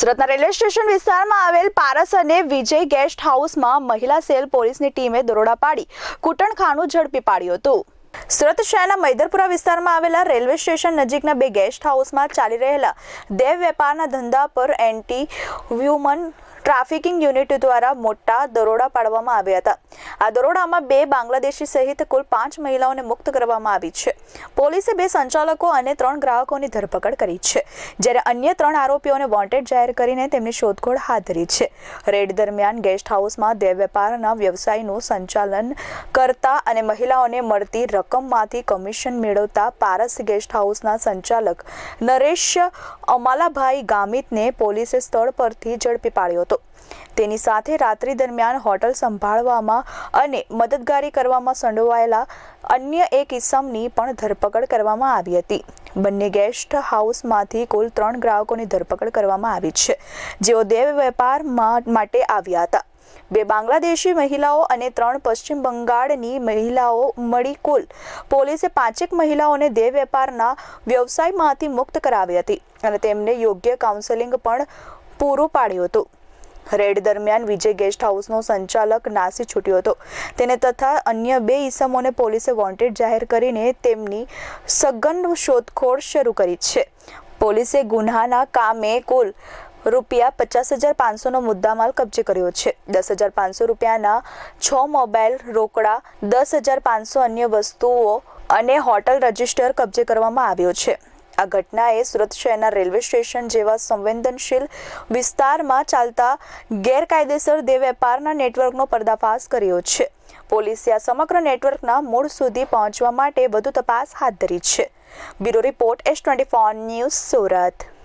સુરતના railway station વિસ્તારમાં આવેલ પારસ અને વિજય ગેસ્ટ હાઉસમાં મહિલા સેલ પોલીસની ટીમે દરોડા પાડી, કૂટણખાનું ઝડપી પાડ્યું હતું. સુરત શહેરના મૈદરપુરા વિસ્તારમાં આવેલા રેલવે સ્ટેશન નજીકના બે ગેસ્ટ હાઉસમાં ચાલી રહેલા દેવ વેપારના ધંધા પર એન્ટી વ્યુમન ટ્રાફિકિંગ યુનિટ દ્વારા મોટા દરોડા પાડવામાં આવ્યા હતા. આ દરોડામાં બે બાંગ્લાદેશી સહિત કુલ પાંચ મહિલાઓને મુક્ત કરવામાં આવી છે. પોલીસે બે સંચાલકો અને ત્રણ ગ્રાહકોની ધરપકડ કરી છે. જ્યારે અન્ય ત્રણ આરોપીઓને વોન્ટેડ જાહેર કરીને તેમની શોધખોળ હાથ ધરી છે. રેડ દરમિયાન ગેસ્ટ હાઉસમાં દેહ વેપારના વ્યવસાયનું સંચાલન કરતા અને મહિલાઓને મળતી રકમમાંથી કમિશન મેળવતા પારસ ગેસ્ટ હાઉસના સંચાલક નરેશ અમાલાભાઈ ગામિતને પોલીસે સ્થળ પરથી ઝડપી પાડ્યો હતો. તેની સાથે રાત્રિ દરમિયાન હોટલ સંભાળવામાં અને મદદગારી કરવામાં સંડોવાયેલા અન્ય એક ઇસમની પણ ધરપકડ કરવામાં આવી હતી. બંને ગેસ્ટ હાઉસમાંથી કુલ ત્રણ ગ્રાહકોની ધરપકડ કરવામાં આવી છે, જેઓ દેવ વેપાર માટે આવ્યા હતા. બે બાંગ્લાદેશી મહિલાઓ અને ત્રણ પશ્ચિમ બંગાળની મહિલાઓ મળી કુલ પોલીસે પાંચેક મહિલાઓને દેહ વેપારના વ્યવસાયમાંથી મુક્ત કરાવી હતી અને તેમને યોગ્ય કાઉન્સેલિંગ પણ પૂરું પાડ્યું હતું. રેડ દરમિયાન વિજય ગેસ્ટ હાઉસનો સંચાલક નાસી છૂટ્યો હતો. તેને તથા અન્ય બે ઈસમોને પોલીસે વોન્ટેડ જાહેર કરીને તેમની સઘન શોધખોળ શરૂ કરી છે. પોલીસે ગુન્હાના કામે કુલ રૂપિયા પચાસ હજાર પાંચસોનો મુદ્દામાલ કબજે કર્યો છે. દસ હજાર પાંચસો રૂપિયાના છ મોબાઈલ રોકડા, દસ હજાર પાંચસો અન્ય વસ્તુઓ અને હોટલ રજિસ્ટર કબજે કરવામાં આવ્યો છે. આ ઘટનાએ સુરત શહેરના રેલવે સ્ટેશન જેવા સંવેદનશીલ વિસ્તારમાં ચાલતા ગેરકાયદેસર દેહ વેપારના નેટવર્કનો પર્દાફાશ કર્યો છે. પોલીસે આ સમગ્ર નેટવર્કના મૂળ સુધી પહોંચવા માટે વધુ તપાસ હાથ ધરી છે. Bureau report S twenty news Surat.